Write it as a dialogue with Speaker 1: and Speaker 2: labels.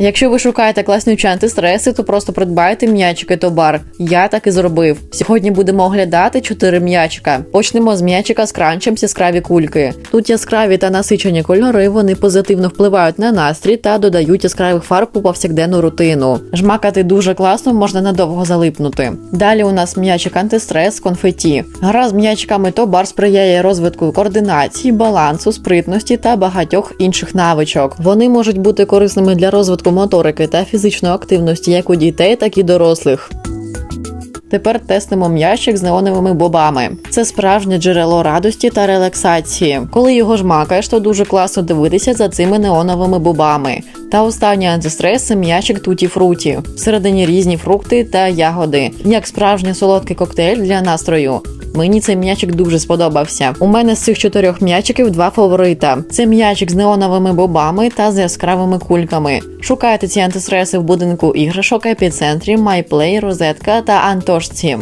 Speaker 1: Якщо ви шукаєте класнючі антистреси, то просто придбайте м'ячики Тобар. Я так і зробив. Сьогодні будемо оглядати 4 м'ячика. Почнемо з м'ячика з кранчем яскраві кульки. Тут яскраві та насичені кольори, вони позитивно впливають на настрій та додають яскравих фарб у повсякденну рутину. Жмакати дуже класно, можна надовго залипнути. Далі у нас м'ячик антистрес конфеті. Гра з м'ячиками Тобар сприяє розвитку координації, балансу, спритності та багатьох інших навичок. Вони можуть бути корисними для розвитку моторики та фізичної активності як у дітей, так і дорослих. Тепер тестимо м'ячик з неоновими бобами. Це справжнє джерело радості та релаксації. Коли його жмакаєш, то дуже класно дивитися за цими неоновими бобами. Та останній антистрес це м'ячик туті фруті. Всередині різні фрукти та ягоди, як справжній солодкий коктейль для настрою. Мені цей м'ячик дуже сподобався. У мене з цих чотирьох м'ячиків два фаворита: це м'ячик з неоновими бобами та з яскравими кульками. Шукайте ці антистреси в будинку іграшок, епіцентрі, MyPlay, Розетка та Антошці.